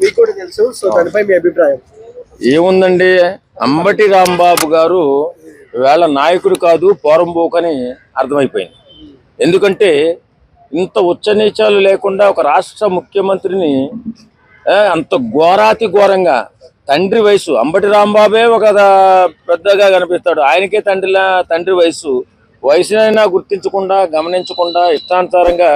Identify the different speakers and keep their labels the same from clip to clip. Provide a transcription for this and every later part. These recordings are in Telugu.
Speaker 1: మీకు కూడా తెలుసు సో దానిపై మీ అభిప్రాయం
Speaker 2: ఏముందండి? అంబటి రాంబాబు గారు వేళ నాయకుడు కాదు పోరంబోకని అర్థమైపోయింది. ఎందుకంటే ఇంత ఉచ్చనీచాలు లేకుండా ఒక రాష్ట్ర ముఖ్యమంత్రిని అంత ఘోరాతి ఘోరంగా తండ్రి వయసు అంబటి రాంబాబే ఒక పెద్దగా కనిపిస్తాడు. ఆయనకే తండ్రిలా తండ్రి వయసు. వయసునైనా గుర్తించకుండా గమనించకుండా ఇష్టానుసారంగా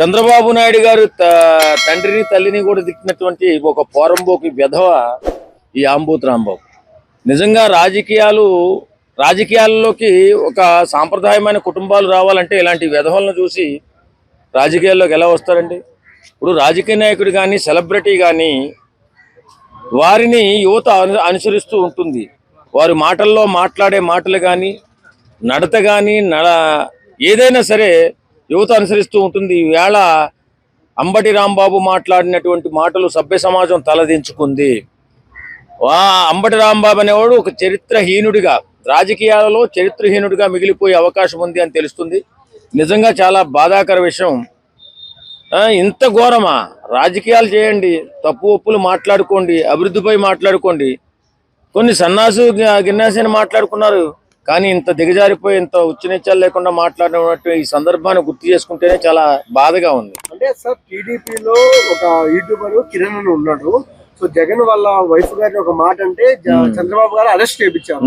Speaker 2: చంద్రబాబు నాయుడు గారు త- తండ్రిని తల్లిని కూడా దిక్కినటువంటి ఒక పోరంబోకి విధవ ఈ ఆంబూత్ రాంబాబు. నిజంగా రాజకీయాలు రాజకీయాల్లోకి ఒక సాంప్రదాయమైన కుటుంబాలు రావాలంటే ఇలాంటి విధవలను చూసి రాజకీయాల్లోకి ఎలా వస్తారండి? ఇప్పుడు రాజకీయ నాయకుడు కానీ సెలబ్రిటీ కానీ వారిని యువత అను అనుసరిస్తూ ఉంటుంది. వారి మాటల్లో మాట్లాడే మాటలు కానీ నడత కానీ నడ ఏదైనా సరే యువత అనుసరిస్తూ ఉంటుంది. ఈవేళ అంబటి రాంబాబు మాట్లాడినటువంటి మాటలు సభ్య సమాజం తలదించుకుంది. వా అంబటి రాంబాబు అనేవాడు ఒక చరిత్రహీనుడిగా రాజకీయాలలో చరిత్రహీనుడిగా మిగిలిపోయే అవకాశం ఉంది అని తెలుస్తుంది. నిజంగా చాలా బాధాకర విషయం. ఇంత ఘోరమా? రాజకీయాలు చేయండి తప్పు ఒప్పులు మాట్లాడుకోండి అభివృద్ధిపై మాట్లాడుకోండి. కొన్ని సన్నాసు గి- మాట్లాడుకున్నారు. కానీ ఇంత దిగజారిపోయి ఇంత ఉచ్చనీచాలు లేకుండా మాట్లాడినటువంటి ఈ సందర్భాన్ని గుర్తు చేసుకుంటేనే చాలా బాధగా ఉంది.
Speaker 1: అంటే సార్ టీడీపీలో ఒక యూట్యూబర్ కిరణ్ అని ఉన్నాడు. సో జగన్ వాళ్ళ వైఫ్ గారిని ఒక మాట అంటే చంద్రబాబు గారు అరెస్ట్ చేయించారు.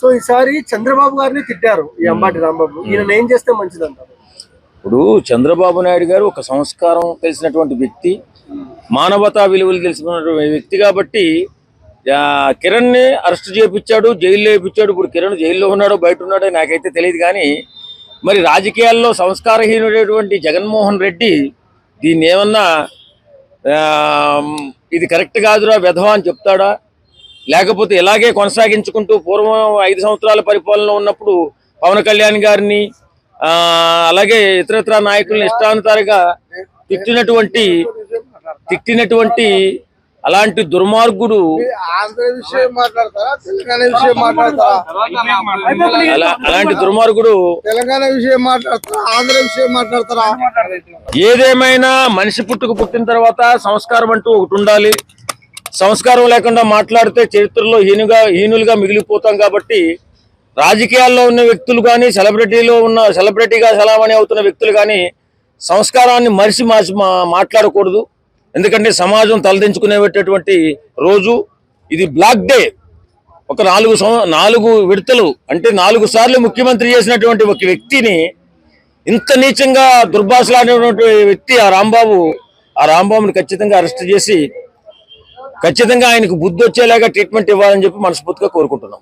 Speaker 1: సో ఈసారి చంద్రబాబు గారిని తిట్టారు ఈ అంబాటి రాంబాబు. ఈయన ఏం చేస్తే మంచిది అంటారు
Speaker 2: ఇప్పుడు చంద్రబాబు నాయుడు గారు ఒక సంస్కారం తెలిసినటువంటి వ్యక్తి. మానవతా విలువలు తెలిసినటువంటి వ్యక్తి కాబట్టి కిరణ్ని అరెస్ట్ చేయించాడు జైల్లో వేయించాడు. ఇప్పుడు కిరణ్ జైల్లో ఉన్నాడో బయట ఉన్నాడో నాకైతే తెలియదు కానీ మరి రాజకీయాల్లో సంస్కారహీనుడైనటువంటి జగన్మోహన్ రెడ్డి దీన్ని ఏమన్నా ఇది కరెక్ట్ కాదురా విధవ అని చెప్తాడా? లేకపోతే ఇలాగే కొనసాగించుకుంటూ పూర్వం ఐదు సంవత్సరాల పరిపాలన ఉన్నప్పుడు పవన్ కళ్యాణ్ గారిని అలాగే ఇతరత్ర నాయకులను ఇష్టానుసారిగా తిట్టినటువంటి తిట్టినటువంటి అలాంటి దుర్మార్గుడు అలాంటి దుర్మార్గుడు
Speaker 3: తెలంగాణ విషయం మాట్లాడతారా? ఆంధ్ర విషయం మాట్లాడతారా?
Speaker 2: ఏదేమైనా మనిషి పుట్టుకు పుట్టిన తర్వాత సంస్కారం అంటూ ఒకటి ఉండాలి. సంస్కారం లేకుండా మాట్లాడితే చరిత్రలో హీనుగా హీనులుగా మిగిలిపోతాం కాబట్టి రాజకీయాల్లో ఉన్న వ్యక్తులు కానీ సెలబ్రిటీలో ఉన్న సెలబ్రిటీగా చలామణి అవుతున్న వ్యక్తులు కానీ సంస్కారాన్ని మరిచి మాట్లాడకూడదు. ఎందుకంటే సమాజం తలదించుకునేటటువంటి రోజు ఇది బ్లాక్ డే. ఒక నాలుగు నాలుగు విడతలు అంటే నాలుగు సార్లు ముఖ్యమంత్రి చేసినటువంటి ఒక వ్యక్తిని ఇంత నీచంగా దుర్భాషలాడినటువంటి వ్యక్తి ఆ రాంబాబు ఆ రాంబాబుని ఖచ్చితంగా అరెస్ట్ చేసి ఖచ్చితంగా ఆయనకు బుద్ధి వచ్చేలాగా ట్రీట్మెంట్ ఇవ్వాలని చెప్పి మనస్ఫూర్తిగా కోరుకుంటున్నాం.